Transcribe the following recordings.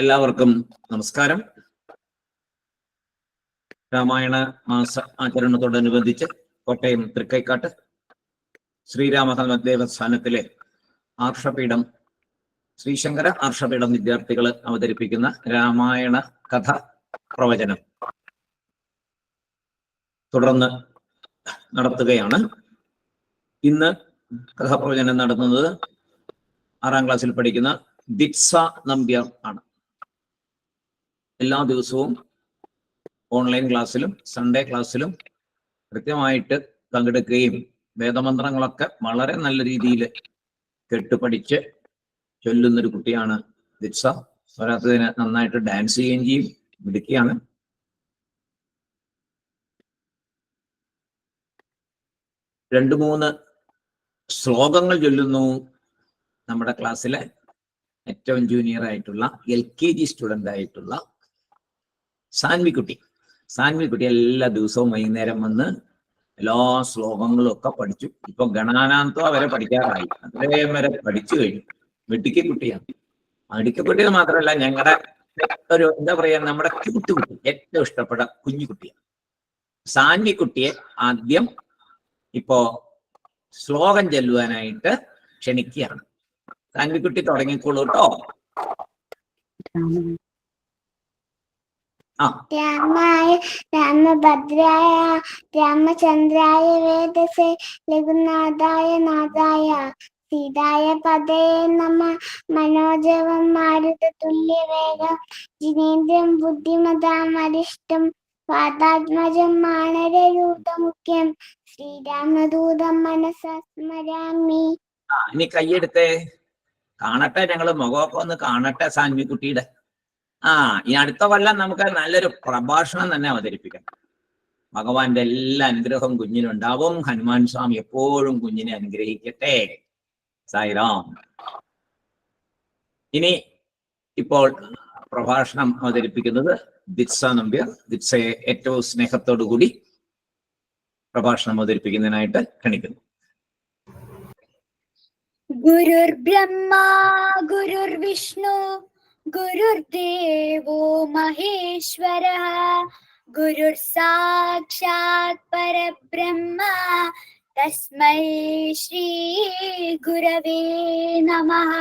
എല്ലാവർക്കും നമസ്കാരം. രാമായണ മാസ ആചരണത്തോടനുബന്ധിച്ച് കോട്ടയം തൃക്കൈക്കാട്ട് ശ്രീരാമഹനുമ ദേവസ്ഥാനത്തിലെ ആർഷപീഠം ശ്രീശങ്കര ആർഷപീഠം വിദ്യാർത്ഥികൾ അവതരിപ്പിക്കുന്ന രാമായണ കഥ പ്രവചനം തുടർന്ന് നടത്തുകയാണ്. ഇന്ന് കഥാപ്രവചനം നടത്തുന്നത് ആറാം ക്ലാസ്സിൽ പഠിക്കുന്ന ദിക്സ നമ്പ്യാർ ആണ്. എല്ലാ ദിവസവും ഓൺലൈൻ ക്ലാസ്സിലും സൺഡേ ക്ലാസ്സിലും കൃത്യമായിട്ട് പങ്കെടുക്കുകയും വേദമന്ത്രങ്ങളൊക്കെ വളരെ നല്ല രീതിയിൽ കെട്ടുപഠിച്ച് ചൊല്ലുന്നൊരു കുട്ടിയാണ് ദിക്സ പോരാത്തതിന് നന്നായിട്ട് ഡാൻസ് ചെയ്യുകയും ചെയ്യും മിടുക്കിയാണ് രണ്ട് മൂന്ന് ശ്ലോകങ്ങൾ ചൊല്ലുന്നു നമ്മുടെ ക്ലാസ്സിലെ ഏറ്റവും ജൂനിയർ ആയിട്ടുള്ള എൽ കെ ജി സ്റ്റുഡന്റ് ആയിട്ടുള്ള സാൻവിക്കുട്ടി. സാൻവിക്കുട്ടി എല്ലാ ദിവസവും വൈകുന്നേരം വന്ന് എല്ലാ ശ്ലോകങ്ങളും ഒക്കെ പഠിച്ചു. ഇപ്പൊ ഗണാനാന്തം വരെ പഠിക്കാറായി. അത്രയും വരെ പഠിച്ചു കഴിഞ്ഞു. വെട്ടിക്ക കുട്ടിയാണ് മാത്രമല്ല ഞങ്ങളുടെ ഒരു എന്താ പറയാ നമ്മുടെ കൂട്ടുകുട്ടി ഏറ്റവും ഇഷ്ടപ്പെട്ട കുഞ്ഞുകുട്ടിയാണ്. സാൻവിക്കുട്ടിയെ ആദ്യം ഇപ്പോ ശ്ലോകം ചെല്ലുവാനായിട്ട് ക്ഷണിക്കുകയാണ്. സാൻവിക്കുട്ടി തുടങ്ങിക്കോളൂ കേട്ടോ. രാമായ രാമഭദ്രായ രാമചന്ദ്രായ വേദസേ ലഘുനാഥായ നാഥായ സീതായ പദേ നമ മനോജവം മാരുത തുല്യവേഗം ജിനേന്ദ്രം ബുദ്ധിമതാം അരിഷ്ടം വാതാത്മജം മാനരൂതമുഖ്യം ശ്രീരാമദൂതം മനസ്സ സ്മരാമി. ഇനി കൈയെടുത്തേ കാണട്ടെ ഞങ്ങൾ മുഖമൊക്കെ ഒന്ന് കാണട്ടെ സാൻവിക്കുട്ടിയുടെ. ആ ഈ അടുത്ത കൊല്ലം നമുക്ക് നല്ലൊരു പ്രഭാഷണം തന്നെ അവതരിപ്പിക്കാം. ഭഗവാന്റെ എല്ലാ അനുഗ്രഹവും കുഞ്ഞിനുണ്ടാവും. ഹനുമാൻ സ്വാമി എപ്പോഴും കുഞ്ഞിനെ അനുഗ്രഹിക്കട്ടെ. സായിറാം. ഇനി ഇപ്പോൾ പ്രഭാഷണം അവതരിപ്പിക്കുന്നത് ദിത്സ നമ്പ്യർ. ദിത്സയെ ഏറ്റവും സ്നേഹത്തോടു കൂടി പ്രഭാഷണം അവതരിപ്പിക്കുന്നതിനായിട്ട് ക്ഷണിക്കുന്നു. ഗുരുർ ബ്രഹ്മ ഗുരുർ വിഷ്ണു गुरुर्देवो महेश्वरः गुरुर्साक्षात् परब्रह्म तस्मै श्रीगुरवे नमः।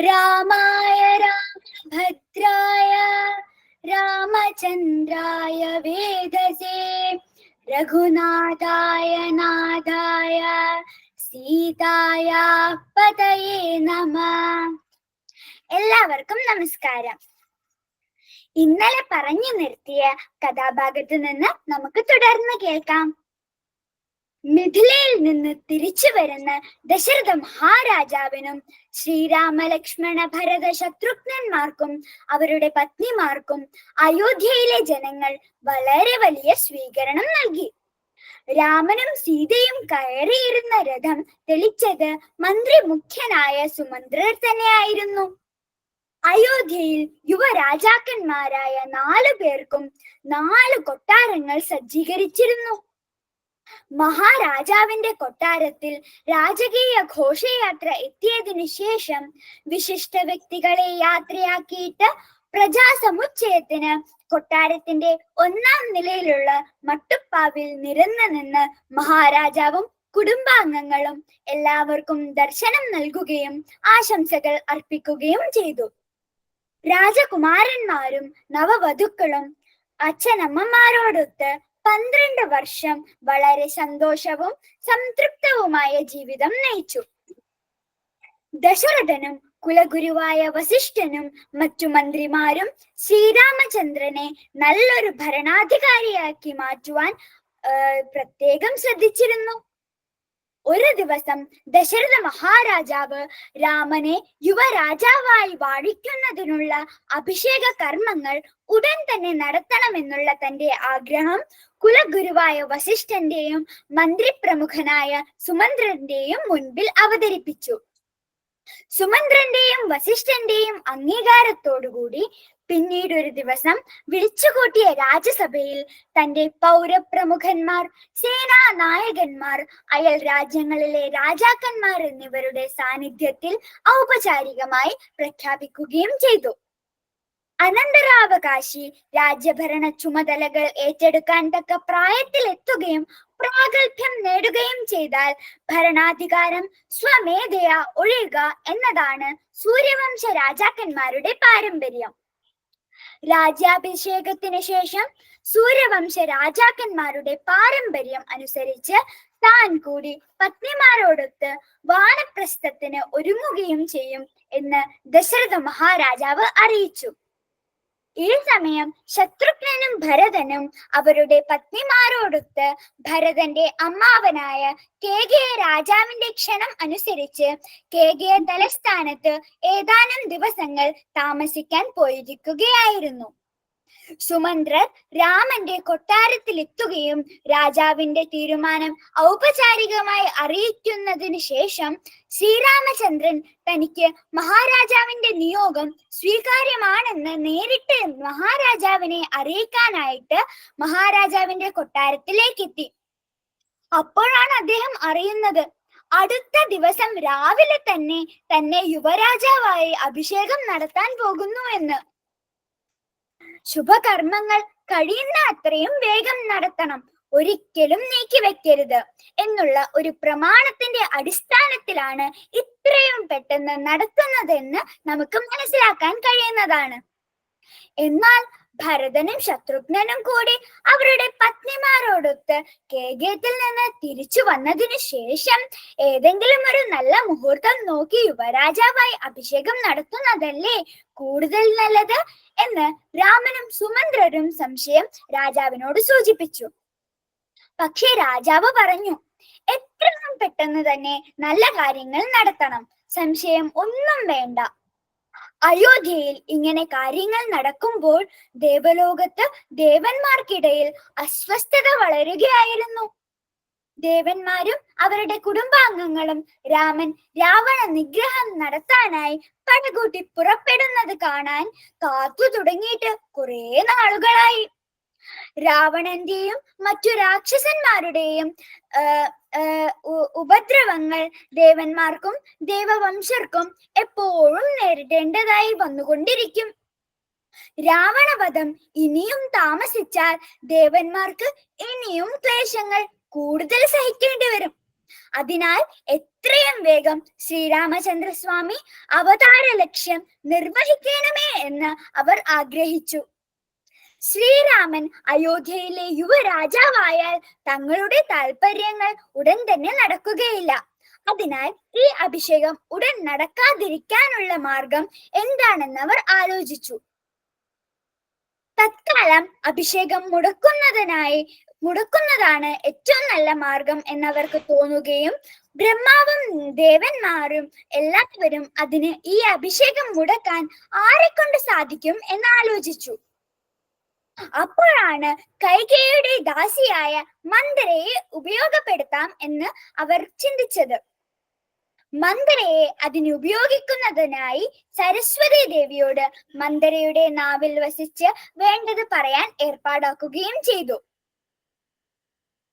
रामाय रामभद्राय रामचन्द्राय वेदसे रघुनाथाय नाथाय सीताया पतये नमः। എല്ലാവർക്കും നമസ്കാരം. ഇന്നലെ പറഞ്ഞു നിർത്തിയ കഥാഭാഗത്ത് നിന്ന് നമുക്ക് തുടർന്ന് കേൾക്കാം. മിഥിലയിൽ നിന്ന് തിരിച്ചു വരുന്ന ദശരഥ മഹാരാജാവിനും ശ്രീരാമ ലക്ഷ്മണ ഭരത ശത്രുഘ്നന്മാർക്കും അവരുടെ പത്നിമാർക്കും അയോധ്യയിലെ ജനങ്ങൾ വളരെ വലിയ സ്വീകരണം നൽകി. രാമനും സീതയും കയറിയിരുന്ന രഥം തെളിച്ചത് മന്ത്രി മുഖ്യനായ സുമന്ത്രർ തന്നെയായിരുന്നു. അയോധ്യയിൽ യുവരാജാക്കന്മാരായ നാലു പേർക്കും നാല് കൊട്ടാരങ്ങൾ സജ്ജീകരിച്ചിരുന്നു. മഹാരാജാവിന്റെ കൊട്ടാരത്തിൽ രാജകീയ ഘോഷയാത്ര എത്തിയതിനു ശേഷം വിശിഷ്ട വ്യക്തികളെ യാത്രയാക്കിയിട്ട് പ്രജാസമുച്ചയത്തിന് കൊട്ടാരത്തിന്റെ ഒന്നാം നിലയിലുള്ള മട്ടുപ്പാവിൽ നിരന്നു നിന്ന് മഹാരാജാവും കുടുംബാംഗങ്ങളും എല്ലാവർക്കും ദർശനം നൽകുകയും ആശംസകൾ അർപ്പിക്കുകയും ചെയ്തു. രാജകുമാരന്മാരും നവവധുക്കളും അച്ഛനമ്മമാരോടൊത്ത് പന്ത്രണ്ട് വർഷം വളരെ സന്തോഷവും സംതൃപ്തവുമായ ജീവിതം നയിച്ചു. ദശരഥനും കുലഗുരുവായ വസിഷ്ഠനും മറ്റു മന്ത്രിമാരും ശ്രീരാമചന്ദ്രനെ നല്ലൊരു ഭരണാധികാരിയാക്കി മാറ്റുവാൻ പ്രത്യേകം ശ്രദ്ധിച്ചിരുന്നു. ഒരു ദിവസം ദശരഥ മഹാരാജാവ് രാമനെ യുവരാജാവായി വാഴിക്കുന്നതിനുള്ള അഭിഷേക കർമ്മങ്ങൾ ഉടൻ തന്നെ നടത്തണമെന്നുള്ള തന്റെ ആഗ്രഹം കുലഗുരുവായ വസിഷ്ഠന്റെയും മന്ത്രിപ്രമുഖനായ സുമന്ത്രന്റെയും മുൻപിൽ അവതരിപ്പിച്ചു. സുമന്ത്രന്റെയും വസിഷ്ഠന്റെയും അംഗീകാരത്തോടുകൂടി പിന്നീട് ഒരു ദിവസം വിളിച്ചുകൂട്ടിയ രാജ്യസഭയിൽ തന്റെ പൗരപ്രമുഖന്മാർ സേനാ നായകന്മാർ അയൽ രാജ്യങ്ങളിലെ രാജാക്കന്മാർ എന്നിവരുടെ സാന്നിധ്യത്തിൽ ഔപചാരികമായി പ്രഖ്യാപിക്കുകയും ചെയ്തു. അനന്തരാവകാശി രാജ്യഭരണ ചുമതലകൾ ഏറ്റെടുക്കാൻ തക്ക പ്രായത്തിലെത്തുകയും പ്രാഗൽഭ്യം നേടുകയും ചെയ്താൽ ഭരണാധികാരം സ്വമേധയാ ഒഴിയുക എന്നതാണ് സൂര്യവംശ രാജാക്കന്മാരുടെ പാരമ്പര്യം. രാജ്യാഭിഷേകത്തിന് ശേഷം സൂര്യവംശ രാജാക്കന്മാരുടെ പാരമ്പര്യം അനുസരിച്ച് താൻ കൂടി പത്നിമാരോടൊത്ത് വാനപ്രസ്ഥത്തിന് ഒരുങ്ങുകയും ചെയ്യും എന്ന് ദശരഥ മഹാരാജാവ് അറിയിച്ചു. ഈ സമയം ശത്രുഘ്നനും ഭരതനും അവരുടെ പത്നിമാരോടൊത്ത് ഭരതന്റെ അമ്മാവനായ കേകയ രാജാവിന്റെ ക്ഷണം അനുസരിച്ച് കേകയ തലസ്ഥാനത്ത് ഏതാനും ദിവസങ്ങൾ താമസിക്കാൻ പോയിരിക്കുകയായിരുന്നു. സുമന്ത്രർ രാമന്റെ കൊട്ടാരത്തിലെത്തുകയും രാജാവിന്റെ തീരുമാനം ഔപചാരികമായി അറിയിക്കുന്നതിന് ശേഷം ശ്രീരാമചന്ദ്രൻ തനിക്ക് മഹാരാജാവിന്റെ നിയോഗം സ്വീകാര്യമാണെന്ന് നേരിട്ട് മഹാരാജാവിനെ അറിയിക്കാനായിട്ട് മഹാരാജാവിന്റെ കൊട്ടാരത്തിലേക്കെത്തി. അപ്പോഴാണ് അദ്ദേഹം അറിയുന്നത് അടുത്ത ദിവസം രാവിലെ തന്നെ തന്നെ യുവരാജാവായി അഭിഷേകം നടത്താൻ പോകുന്നു എന്ന്. ശുഭകർമ്മങ്ങൾ കഴിയുന്ന അത്രയും വേഗം നടത്തണം. ഒരിക്കലും നീക്കി വെക്കരുത് എന്നുള്ള ഒരു പ്രമാണത്തിന്റെ അടിസ്ഥാനത്തിലാണ് ഇത്രയും പെട്ടെന്ന് നടത്തുന്നതെന്ന് നമുക്ക് മനസ്സിലാക്കാൻ കഴിയുന്നതാണ്. എന്നാൽ ഭരതനും ശത്രുഘ്നനും കൂടി അവരുടെ പത്നിമാരോടൊത്ത് കേകയത്തിൽ നിന്ന് തിരിച്ചു വന്നതിനു ശേഷം ഏതെങ്കിലും ഒരു നല്ല മുഹൂർത്തം നോക്കി യുവരാജാവായി അഭിഷേകം നടത്തുന്നതല്ലേ കൂടുതൽ നല്ലത് എന്ന് രാമനും സുമന്ത്രരും സംശയം രാജാവിനോട് സൂചിപ്പിച്ചു. പക്ഷേ രാജാവ് പറഞ്ഞു എത്രയും പെട്ടെന്ന് തന്നെ നല്ല കാര്യങ്ങൾ നടത്തണം. സംശയം ഒന്നും വേണ്ട. അയോധ്യയിൽ ഇങ്ങനെ കാര്യങ്ങൾ നടക്കുമ്പോൾ ദേവലോകത്ത് ദേവന്മാർക്കിടയിൽ അസ്വസ്ഥത വളരുകയായിരുന്നു. ദേവന്മാരും അവരുടെ കുടുംബാംഗങ്ങളും രാമൻ രാവണ നിഗ്രഹം നടത്താനായി പടകൂട്ടി പുറപ്പെടുന്നത് കാണാൻ കാത്തു തുടങ്ങിയിട്ട് കുറെ നാളുകളായി. രാവണന്റെയും മറ്റു രാക്ഷസന്മാരുടെയും ഉപദ്രവങ്ങൾ ദേവന്മാർക്കും ദേവവംശർക്കും എപ്പോഴും നേരിടേണ്ടതായി വന്നുകൊണ്ടിരിക്കും. രാവണവധം ഇനിയും താമസിച്ചാൽ ദേവന്മാർക്ക് ഇനിയും ക്ലേശങ്ങൾ കൂടുതൽ സഹിക്കേണ്ടി വരും. അതിനാൽ എത്രയും വേഗം ശ്രീരാമചന്ദ്രസ്വാമി അവതാര ലക്ഷ്യം നിർവഹിക്കണമേ എന്ന് അവർ ആഗ്രഹിച്ചു. ശ്രീരാമൻ അയോധ്യയിലെ യുവരാജാവായാൽ തങ്ങളുടെ താല്പര്യങ്ങൾ ഉടൻ തന്നെ നടക്കുകയില്ല. അതിനാൽ ഈ അഭിഷേകം ഉടൻ നടക്കാതിരിക്കാനുള്ള മാർഗം എന്താണെന്ന് അവർ ആലോചിച്ചു. തത്കാലം അഭിഷേകം മുടക്കുന്നതിനായി മുടക്കുന്നതാണ് ഏറ്റവും നല്ല മാർഗം എന്നവർക്ക് തോന്നുകയും ബ്രഹ്മാവും ദേവന്മാരും എല്ലാവരും അതിന് ഈ അഭിഷേകം മുടക്കാൻ ആരെക്കൊണ്ട് സാധിക്കും എന്ന് ആലോചിച്ചു. അപ്പോഴാണ് കൈകേയുടെ ദാസിയായ മന്ദരയെ ഉപയോഗപ്പെടുത്താം എന്ന് അവർ ചിന്തിച്ചത്. മന്ദരയെ അതിന് ഉപയോഗിക്കുന്നതിനായി സരസ്വതി ദേവിയോട് മന്ദരയുടെ നാവിൽ വസിച്ച് വേണ്ടത് പറയാൻ ഏർപ്പാടാക്കുകയും ചെയ്തു.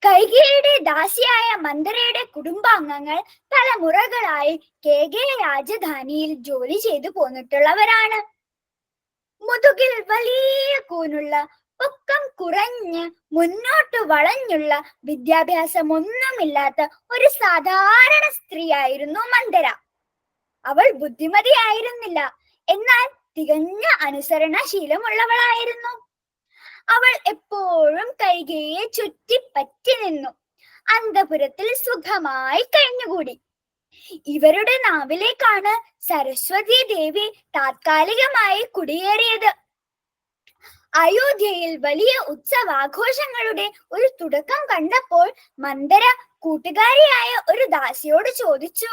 കൈകേയുടെ ദാസിയായ മന്ദരയുടെ കുടുംബാംഗങ്ങൾ തലമുറകളായി കേകയ രാജധാനിയിൽ ജോലി ചെയ്തു പോന്നിട്ടുള്ളവരാണ്. മുതുകിൽ വലിയ കൂനുള്ള പൊക്കം കുറഞ്ഞ് മുന്നോട്ട് വളഞ്ഞുള്ള വിദ്യാഭ്യാസമൊന്നുമില്ലാത്ത ഒരു സാധാരണ സ്ത്രീയായിരുന്നു മന്ദര. അവൾ ബുദ്ധിമതിയായിരുന്നില്ല. എന്നാൽ തികഞ്ഞ അനുസരണശീലമുള്ളവളായിരുന്നു. അവൾ എപ്പോഴും കൈകയെ ചുറ്റിപ്പറ്റി നിന്നു. അന്തപുരത്തിൽ സുഖമായി കഴിഞ്ഞുകൂടി. ഇവരുടെ നാവിലേക്കാണ് സരസ്വതി ദേവി താത്കാലികമായി കുടിയേറിയത്. അയോധ്യയിൽ വലിയ ഉത്സവാഘോഷങ്ങളുടെ ഒരു തുടക്കം കണ്ടപ്പോൾ മന്ദര കൂട്ടുകാരിയായ ഒരു ദാസിയോട് ചോദിച്ചു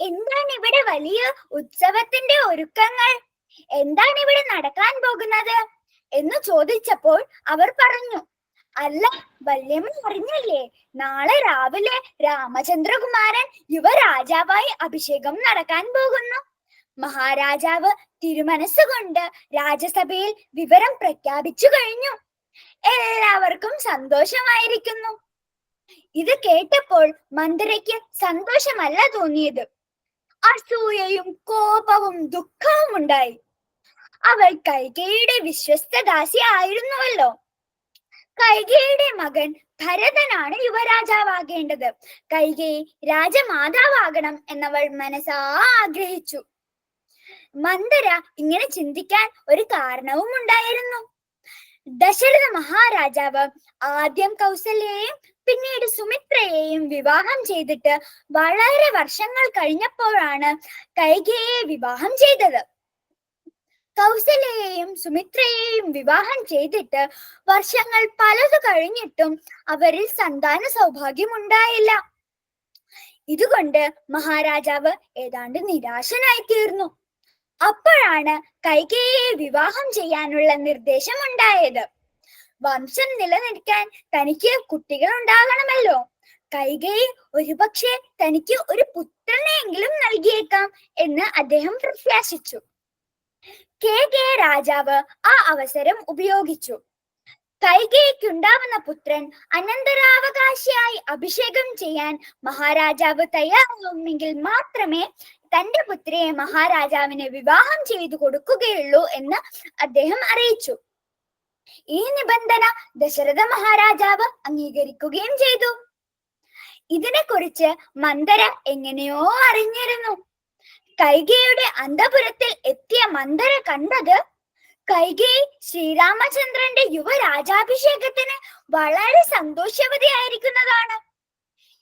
എന്താണ് ഇവിടെ വലിയ ഉത്സവത്തിന്റെ ഒരുക്കങ്ങൾ? എന്താണ് ഇവിടെ നടക്കാൻ പോകുന്നത്? എന്ന് ചോദിച്ചപ്പോൾ അവർ പറഞ്ഞു അല്ല വല്യമ്മ അറിഞ്ഞില്ലേ നാളെ രാവിലെ രാമചന്ദ്രകുമാരൻ യുവരാജാവായി അഭിഷേകം നടക്കാൻ പോകുന്നു. മഹാരാജാവ് തിരുമനസ്സുകൊണ്ട് രാജ്യസഭയിൽ വിവരം പ്രഖ്യാപിച്ചു കഴിഞ്ഞു. എല്ലാവർക്കും സന്തോഷമായിരിക്കുന്നു. ഇത് കേട്ടപ്പോൾ മന്ദിരയ്ക്ക് സന്തോഷമല്ല തോന്നിയത്. അസൂയയും കോപവും ദുഃഖവും ഉണ്ടായി. അവൾ കൈകയുടെ വിശ്വസ്ത ദാസി ആയിരുന്നുവല്ലോ. കൈകേയിയുടെ മകൻ ഭരതനാണ് യുവരാജാവാകേണ്ടത്. കൈകേയി രാജമാതാവാകണം എന്നവൾ മനസ്സാ ആഗ്രഹിച്ചു. മന്ദര ഇങ്ങനെ ചിന്തിക്കാൻ ഒരു കാരണവും ഉണ്ടായിരുന്നു. ദശരഥ മഹാരാജാവ് ആദ്യം കൗസല്യയെയും പിന്നീട് സുമിത്രയെയും വിവാഹം ചെയ്തിട്ട് വളരെ വർഷങ്ങൾ കഴിഞ്ഞപ്പോഴാണ് കൈകയെ വിവാഹം ചെയ്തത്. കൗസല്യയെയും സുമിത്രയെയും വിവാഹം ചെയ്തിട്ട് വർഷങ്ങൾ പലത് കഴിഞ്ഞിട്ടും അവരിൽ സന്താന സൗഭാഗ്യം ഉണ്ടായില്ല ഇതുകൊണ്ട് മഹാരാജാവ് ഏതാണ്ട് നിരാശനായി തീർന്നു. അപ്പോഴാണ് കൈകേയെ വിവാഹം ചെയ്യാനുള്ള നിർദ്ദേശം ഉണ്ടായത് വംശം നിലനിൽക്കാൻ തനിക്ക് കുട്ടികൾ ഉണ്ടാകണമല്ലോ കൈകേയി ഒരുപക്ഷെ തനിക്ക് ഒരു പുത്രനെയെങ്കിലും നൽകിയേക്കാം എന്ന് അദ്ദേഹം പ്രത്യാശിച്ചു. കെ കെ രാജാവ് ആ അവസരം ഉപയോഗിച്ചു. കൈകേക്കുണ്ടാവുന്ന പുത്രൻ അനന്തരാവകാശിയായി അഭിഷേകം ചെയ്യാൻ മഹാരാജാവ് തയ്യാറാവുമെങ്കിൽ മാത്രമേ തന്റെ പുത്രിയെ മഹാരാജാവിന് വിവാഹം ചെയ്തു കൊടുക്കുകയുള്ളൂ എന്ന് അദ്ദേഹം അറിയിച്ചു. ഈ നിബന്ധന ദശരഥ മഹാരാജാവ് അംഗീകരിക്കുകയും ചെയ്തു. ഇതിനെക്കുറിച്ച് മന്ദര എങ്ങനെയോ അറിഞ്ഞിരുന്നു. കൈകേയുടെ അന്തപുരത്തിൽ എത്തിയ മന്ദര കണ്ടത് കൈകേയി ശ്രീരാമചന്ദ്രന്റെ യുവരാജാഭിഷേകത്തിന് വളരെ സന്തോഷവതിയായിരിക്കുന്നതാണ്.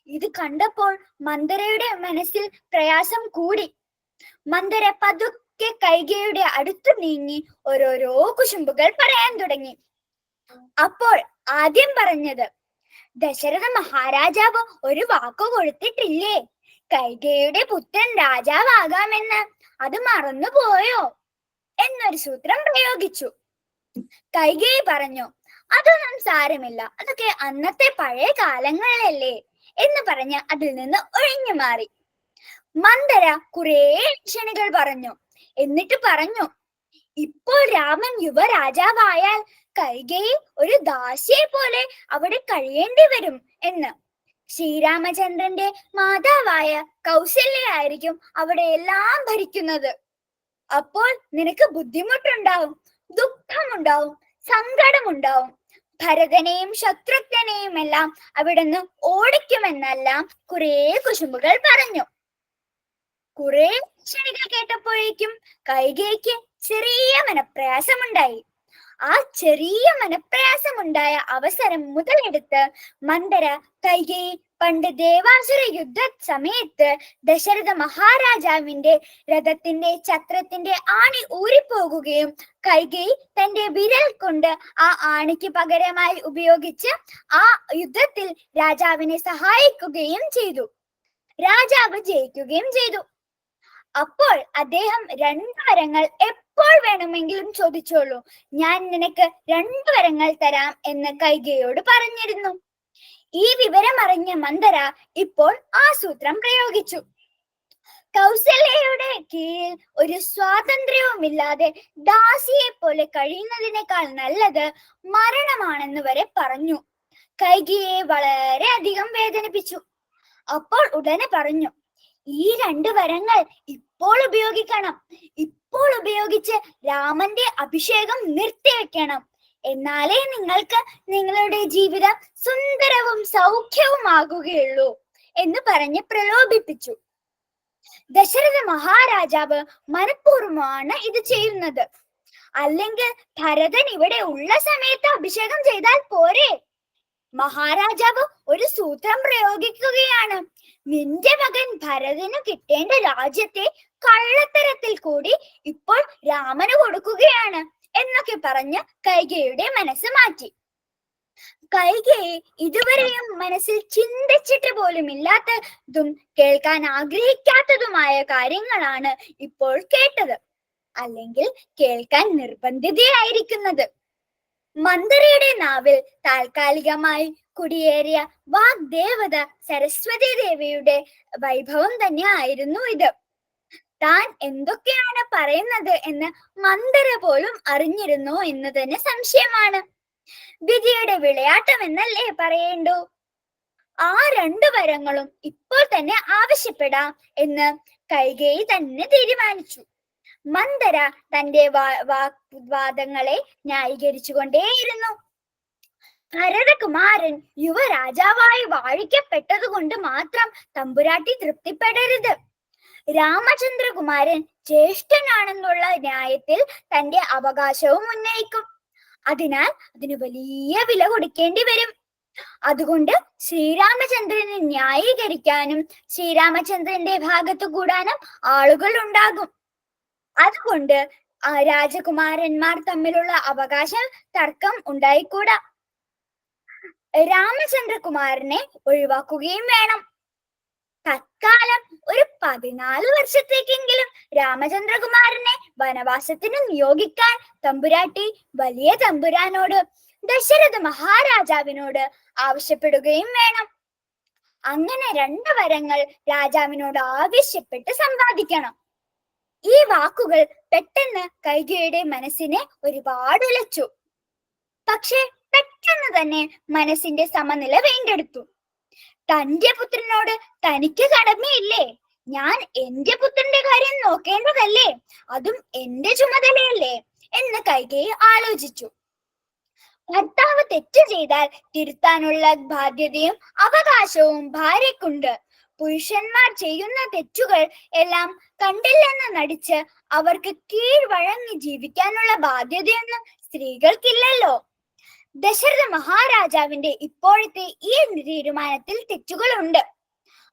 ഇത് കണ്ടപ്പോൾ മന്ദരയുടെ മനസ്സിൽ പ്രയാസം കൂടി. മന്ദര പതുക്കെ കൈകയുടെ അടുത്തു നീങ്ങി ഓരോരോ കുശുമ്പുകൾ പറയാൻ തുടങ്ങി. അപ്പോൾ ആദ്യം പറഞ്ഞത് ദശരഥ മഹാരാജാവ് ഒരു വാക്കു കൊടുത്തിട്ടില്ലേ? കൈകേയുടെ പുത്രൻ രാജാവാകാമെന്ന് അത് മറന്നുപോയോ? എന്നൊരു സൂത്രം പ്രയോഗിച്ചു. കൈകേയി പറഞ്ഞു അതൊന്നും സാരമില്ല. അതൊക്കെ അന്നത്തെ പഴയ കാലങ്ങളിലല്ലേ എന്ന് പറഞ്ഞ് അതിൽ നിന്ന് ഒഴിഞ്ഞു മാറി. മന്ദര കുറേ ക്ഷണികൾ പറഞ്ഞു. എന്നിട്ട് പറഞ്ഞു ഇപ്പോൾ രാമൻ യുവരാജാവായാൽ കൈകേയി ഒരു ദാസിയെ പോലെ അവിടെ കഴിയേണ്ടി വരും എന്ന്. ശ്രീരാമചന്ദ്രന്റെ മാതാവായ കൗശല്യായിരിക്കും അവിടെ എല്ലാം ഭരിക്കുന്നത്. അപ്പോൾ നിനക്ക് ബുദ്ധിമുട്ടുണ്ടാവും ദുഃഖമുണ്ടാവും സങ്കടമുണ്ടാവും. ഭരതനെയും ശത്രുഘ്നെയും എല്ലാം അവിടുന്ന് ഓടിക്കുമെന്നെല്ലാം കുറേ കുശുമ്പുകൾ പറഞ്ഞു. കുറെ ക്ഷണികൾ കേട്ടപ്പോഴേക്കും കൈകേക്ക് ചെറിയ മനപ്രയാസമുണ്ടായി. ആ ചെറിയ മനപ്രയാസമുണ്ടായ അവസരം മുതലെടുത്ത് മന്ദര കൈകേയി പണ്ട് ദേവാസുര യുദ്ധ സമയത്ത് ദശരഥ മഹാരാജാവിന്റെ രഥത്തിന്റെ ചക്രത്തിന്റെ ആണി ഊരിപ്പോകുകയും കൈകേയി തന്റെ വിരൽ കൊണ്ട് ആ ആണിക്ക് പകരമായി ഉപയോഗിച്ച് ആ യുദ്ധത്തിൽ രാജാവിനെ സഹായിക്കുകയും ചെയ്തു. രാജാവ് ജയിക്കുകയും ചെയ്തു. അപ്പോൾ അദ്ദേഹം രണ്ട് വരങ്ങൾ എപ്പോൾ വേണമെങ്കിലും ചോദിച്ചോളൂ. ഞാൻ നിനക്ക് രണ്ടു വരങ്ങൾ തരാം എന്ന് കൈകയോട് പറഞ്ഞിരുന്നു. ഈ വിവരം അറിഞ്ഞ മന്ദര ഇപ്പോൾ ആ സൂത്രം പ്രയോഗിച്ചു. കൗസല്യയുടെ കീഴിൽ ഒരു സ്വാതന്ത്ര്യവുമില്ലാതെ ദാസിയെ പോലെ കഴിയുന്നതിനേക്കാൾ നല്ലത് മരണമാണെന്ന് വരെ പറഞ്ഞു. കൈകിയെ വളരെ അധികം വേദനിപ്പിച്ചു. അപ്പോൾ ഉടനെ പറഞ്ഞു ഈ രണ്ട് വരങ്ങൾ ഇപ്പോൾ ഉപയോഗിക്കണം. ഇപ്പോൾ ഉപയോഗിച്ച് രാമന്റെ അഭിഷേകം നിർത്തിവെക്കണം എന്നാലേ നിങ്ങൾക്ക് നിങ്ങളുടെ ജീവിതം സുന്ദരവും സൗഖ്യവും സൗഖ്യവുമാകുകയുള്ളൂ എന്ന് പറഞ്ഞ് പ്രലോഭിപ്പിച്ചു. ദശരഥ മഹാരാജാവ് മനഃപൂർവമാണ് ഇത് ചെയ്യുന്നത്. അല്ലെങ്കിൽ ഭരതൻ ഇവിടെ ഉള്ള സമയത്ത് അഭിഷേകം ചെയ്താൽ പോരെ? മഹാരാജാവ് ഒരു സൂത്രം പ്രയോഗിക്കുകയാണ്. നിന്റെ മകൻ ഭരതന് കിട്ടേണ്ട രാജ്യത്തെ കള്ളത്തരത്തിൽ കൂടി ഇപ്പോൾ രാമന് കൊടുക്കുകയാണ് എന്നൊക്കെ പറഞ്ഞ് കൈകയുടെ മനസ്സ് മാറ്റി. കൈകയെ ഇതുവരെയും മനസ്സിൽ ചിന്തിച്ചിട്ട് പോലും ഇല്ലാത്തതും കേൾക്കാൻ ആഗ്രഹിക്കാത്തതുമായ കാര്യങ്ങളാണ് ഇപ്പോൾ കേട്ടത്. അല്ലെങ്കിൽ കേൾക്കാൻ നിർബന്ധിതയായിരിക്കുന്നത്. മന്ദരയുടെ നാവിൽ താൽക്കാലികമായി കുടിയേറിയ വാഗ്ദേവത സരസ്വതി ദേവിയുടെ വൈഭവം തന്നെ ആയിരുന്നു ഇത്. താൻ എന്തൊക്കെയാണ് പറയുന്നത് എന്ന് മന്ദര പോലും അറിഞ്ഞിരുന്നോ എന്ന് തന്നെ സംശയമാണ്. വിധിയുടെ വിളയാട്ടം എന്നല്ലേ പറയേണ്ടു? ആ രണ്ടു വരങ്ങളും ഇപ്പോൾ തന്നെ ആവശ്യപ്പെടാം എന്ന് കൈകേയി തന്നെ തീരുമാനിച്ചു. മന്ദര തന്റെ വാദങ്ങളെ ന്യായീകരിച്ചുകൊണ്ടേയിരുന്നു. ഭരതകുമാരൻ യുവരാജാവായി വാഴിക്കപ്പെട്ടതുകൊണ്ട് മാത്രം തമ്പുരാട്ടി തൃപ്തിപ്പെടരുത്. രാമചന്ദ്രകുമാരൻ ജ്യേഷ്ഠനാണെന്നുള്ള ന്യായത്തിൽ തന്റെ അവകാശവും ഉന്നയിക്കും. അതിനാൽ അതിന് വലിയ വില കൊടുക്കേണ്ടി വരും. അതുകൊണ്ട് ശ്രീരാമചന്ദ്രനെ ന്യായീകരിക്കാനും ശ്രീരാമചന്ദ്രന്റെ ഭാഗത്ത് കൂടാനും ആളുകൾ ഉണ്ടാകും അതുകൊണ്ട് രാജകുമാരന്മാർ തമ്മിലുള്ള അവകാശ തർക്കം ഉണ്ടായിക്കൂടാ. രാമചന്ദ്രകുമാരനെ ഒഴിവാക്കുകയും വേണം. തത്കാലം ഒരു പതിനാല് വർഷത്തേക്കെങ്കിലും രാമചന്ദ്രകുമാരനെ വനവാസത്തിന് നിയോഗിക്കാൻ തമ്പുരാട്ടി വലിയ തമ്പുരാനോട് ദശരഥ മഹാരാജാവിനോട് ആവശ്യപ്പെടുകയും വേണം. അങ്ങനെ രണ്ട് വരങ്ങൾ രാജാവിനോട് ആവശ്യപ്പെട്ട് സമ്പാദിക്കണം. ഈ വാക്കുകൾ പെട്ടെന്ന് കൈകയുടെ മനസ്സിനെ ഒരുപാട് ഉലച്ചു. പക്ഷേ പെട്ടെന്ന് തന്നെ മനസ്സിന്റെ സമനില വീണ്ടെടുത്തു. തന്റെ പുത്രനോട് തനിക്ക് കടമയില്ലേ? ഞാൻ എന്റെ പുത്രന്റെ കാര്യം നോക്കേണ്ടതല്ലേ? അതും എന്റെ ചുമതലയല്ലേ? എന്ന് കൈകേയി ആലോചിച്ചു. ഭർത്താവ് തെറ്റ് ചെയ്താൽ തിരുത്താനുള്ള ബാധ്യതയും അവകാശവും ഭാര്യക്കുണ്ട് പുരുഷന്മാർ ചെയ്യുന്ന തെറ്റുകൾ എല്ലാം കണ്ടില്ലെന്ന് നടിച്ച് അവർക്ക് കീഴ്വഴങ്ങി ജീവിക്കാനുള്ള ബാധ്യതയൊന്നും സ്ത്രീകൾക്കില്ലല്ലോ. ദശരഥ മഹാരാജാവിന്റെ ഇപ്പോഴത്തെ ഈ തീരുമാനത്തിൽ തെറ്റുകളുണ്ട്.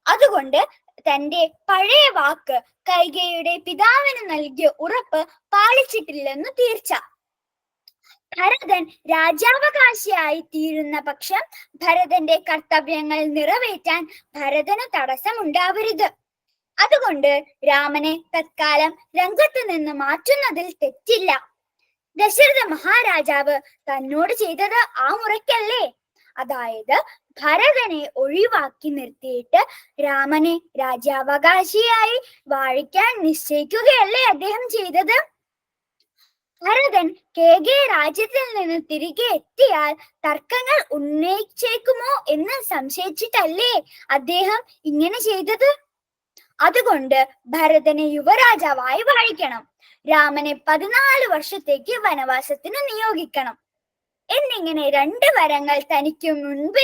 അതുകൊണ്ട് തന്റെ പഴയ വാക്ക് കൈകയുടെ പിതാവിന് നൽകിയ ഉറപ്പ് പാലിച്ചിട്ടില്ലെന്ന് തീർച്ച. ഭരതൻ രാജാവകാശിയായി തീരുന്ന പക്ഷം ഭരതന്റെ കർത്തവ്യങ്ങൾ നിറവേറ്റാൻ ഭരതന് തടസ്സമുണ്ടാവരുത്. അതുകൊണ്ട് രാമനെ തത്കാലം രംഗത്ത് നിന്ന് മാറ്റുന്നതിൽ തെറ്റില്ല. ദശരഥ മഹാരാജാവ് തന്നോട് ചെയ്തത് ആ മുറയ്ക്കല്ലേ? അതായത് ഭരതനെ ഒഴിവാക്കി നിർത്തിയിട്ട് രാമനെ രാജാവകാശിയായി വാഴിക്കാൻ നിശ്ചയിക്കുകയല്ലേ അദ്ദേഹം ചെയ്തത്? ഭരതൻ കെ കെ രാജ്യത്തിൽ നിന്ന് തിരികെ എത്തിയാൽ തർക്കങ്ങൾ ഉന്നയിച്ചേക്കുമോ എന്ന് സംശയിച്ചിട്ടല്ലേ അദ്ദേഹം ഇങ്ങനെ ചെയ്തത്? അതുകൊണ്ട് ഭരതനെ യുവരാജാവായി വാഴിക്കണം. രാമനെ പതിനാല് വർഷത്തേക്ക് വനവാസത്തിന് നിയോഗിക്കണം. എന്നിങ്ങനെ രണ്ട് വരങ്ങൾ തനിക്ക് മുൻപ്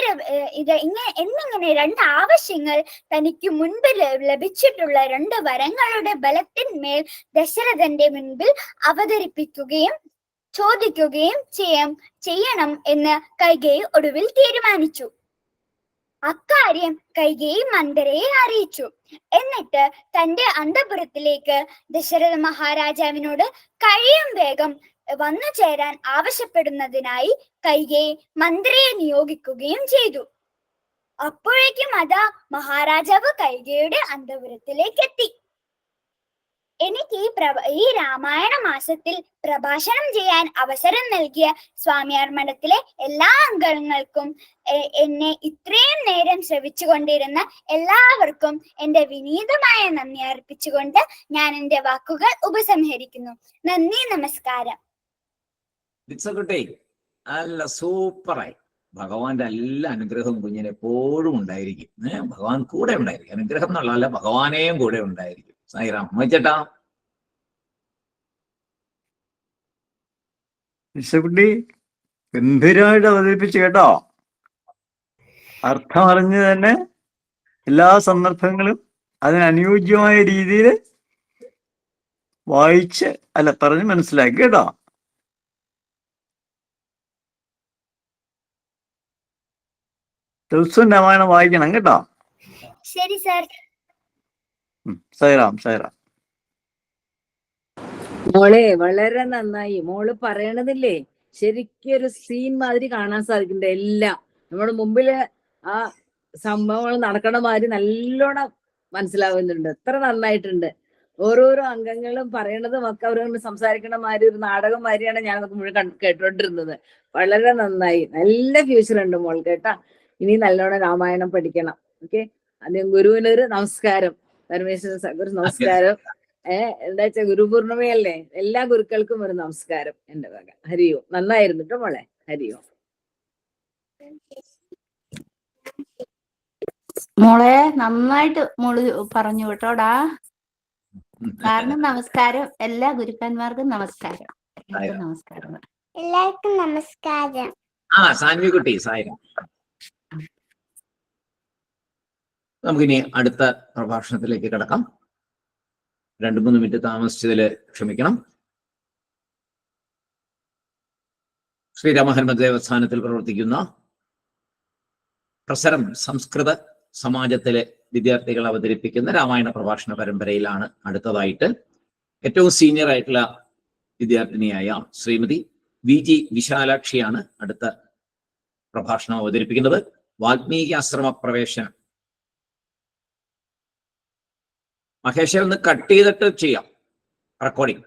ഇത് ഇങ്ങനെ എന്നിങ്ങനെ രണ്ട് ആവശ്യങ്ങൾ തനിക്ക് മുൻപ് ലഭിച്ചിട്ടുള്ള രണ്ട് വരങ്ങളുടെ ബലത്തിന്മേൽ ദശരഥന്റെ മുൻപിൽ അവതരിപ്പിക്കുകയും ചോദിക്കുകയും ചെയ്യാം ചെയ്യണം എന്ന് കൈകേയി ഒടുവിൽ തീരുമാനിച്ചു. അക്കാര്യം കൈകേയി മന്ദരയെ അറിയിച്ചു. എന്നിട്ട് തന്റെ അന്തപുരത്തിലേക്ക് ദശരഥ മഹാരാജാവിനോട് കഴിയും വേഗം വന്നു ചേരാൻ ആവശ്യപ്പെടുന്നതിനായി കൈകെ മന്ത്രിയെ നിയോഗിക്കുകയും ചെയ്തു. അപ്പോഴേക്കും അതാ മഹാരാജാവ് കൈകയുടെ അന്തപുരത്തിലേക്ക് എത്തി എനിക്ക് ഈ പ്രഭ ഈ രാമായണ മാസത്തിൽ പ്രഭാഷണം ചെയ്യാൻ അവസരം നൽകിയ സ്വാമിയാർ മഠത്തിലെ എല്ലാ അംഗങ്ങൾക്കും എന്നെ ഇത്രയും നേരം ശ്രവിച്ചുകൊണ്ടിരുന്ന എല്ലാവർക്കും എന്റെ വിനീതമായ നന്ദി അർപ്പിച്ചുകൊണ്ട് ഞാൻ എന്റെ വാക്കുകൾ ഉപസംഹരിക്കുന്നു. നന്ദി നമസ്കാരം. കുട്ടി നല്ല സൂപ്പറായി. ഭഗവാന്റെ എല്ലാ അനുഗ്രഹവും കുഞ്ഞിന് എപ്പോഴും ഉണ്ടായിരിക്കും. ഭഗവാൻ കൂടെ ഉണ്ടായിരിക്കും. അനുഗ്രഹം എന്നുള്ളതല്ല ഭഗവാനെയും കൂടെ ഉണ്ടായിരിക്കും. സായിറാം മോച്ചേട്ടാ വിശക്കുട്ടി ഗംഭീരമായിട്ട് അവതരിപ്പിച്ചു കേട്ടോ. അർത്ഥമറിഞ്ഞ് തന്നെ എല്ലാ സന്ദർഭങ്ങളും അതിനനുയോജ്യമായ രീതിയിൽ വായിച്ച് അല്ല പറഞ്ഞ് മനസ്സിലാക്കി കേട്ടോ. ദിവസവും രാമായണം വായിക്കണം കേട്ടോ. ശരി സർ. സൈറാം സൈറാം. മോളെ വളരെ നന്നായി. മോൾ പറയണതില്ലേ? ശരിക്കും ഒരു സീൻ മാതിരി കാണാൻ സാധിക്കുന്നുണ്ട് എല്ലാം. നമ്മുടെ മുമ്പിൽ ആ സംഭവങ്ങൾ നടക്കണ മാതിരി നല്ലോണം മനസ്സിലാവുന്നുണ്ട്. എത്ര നന്നായിട്ടുണ്ട്. ഓരോരോ അംഗങ്ങളും പറയണതും ഒക്കെ അവരോട് സംസാരിക്കണ മാതിരി ഒരു നാടകം മാതിരിയാണ് ഞാൻ മുഴുവൻ കേട്ടോണ്ടിരുന്നത്. വളരെ നന്നായി. നല്ല ഫ്യൂച്ചർ ഉണ്ട് മോൾ കേട്ടാ. ഇനി നല്ലോണം രാമായണം പഠിക്കണം. ഓക്കെ? ആദ്യം ഗുരുവിനൊരു നമസ്കാരം. പരമേശ്വരൻ ഗുരു നമസ്കാരം. ഏഹ് എന്താ വെച്ചാ ഗുരുപൂർണിമയല്ലേ? എല്ലാ ഗുരുക്കൾക്കും ഒരു നമസ്കാരം എന്റെ വക. ഹരിയോ. നന്നായിരുന്നു കേട്ടോ മോളെ. ഹരിയോ. മോളെ നന്നായിട്ട് മോൾ പറഞ്ഞു കേട്ടോടാ കാരണം നമസ്കാരം എല്ലാ ഗുരുക്കന്മാർക്കും നമസ്കാരം. നമസ്കാരം എല്ലാവർക്കും നമസ്കാരം. ആ സാൻവിക്കുട്ടി സായിരം. നമുക്കിനി അടുത്ത പ്രഭാഷണത്തിലേക്ക് കിടക്കാം. രണ്ട് മൂന്ന് മിനിറ്റ് താമസിച്ചതിൽ ക്ഷമിക്കണം. ശ്രീരാമഹന്മ ദേവസ്ഥാനത്തിൽ പ്രവർത്തിക്കുന്ന പ്രസരം സംസ്കൃത സമാജത്തിലെ വിദ്യാർത്ഥികൾ അവതരിപ്പിക്കുന്ന രാമായണ പ്രഭാഷണ പരമ്പരയിലാണ് അടുത്തതായിട്ട് ഏറ്റവും സീനിയർ ആയിട്ടുള്ള വിദ്യാർത്ഥിനിയായ ശ്രീമതി വി ജി വിശാലാക്ഷിയാണ് അടുത്ത പ്രഭാഷണം അവതരിപ്പിക്കുന്നത്. വാൽമീകി ആശ്രമ പ്രവേശനം മഹേഷ് ഒന്ന് കട്ട് ചെയ്തിട്ട് ചെയ്യാം. റെക്കോർഡിംഗ്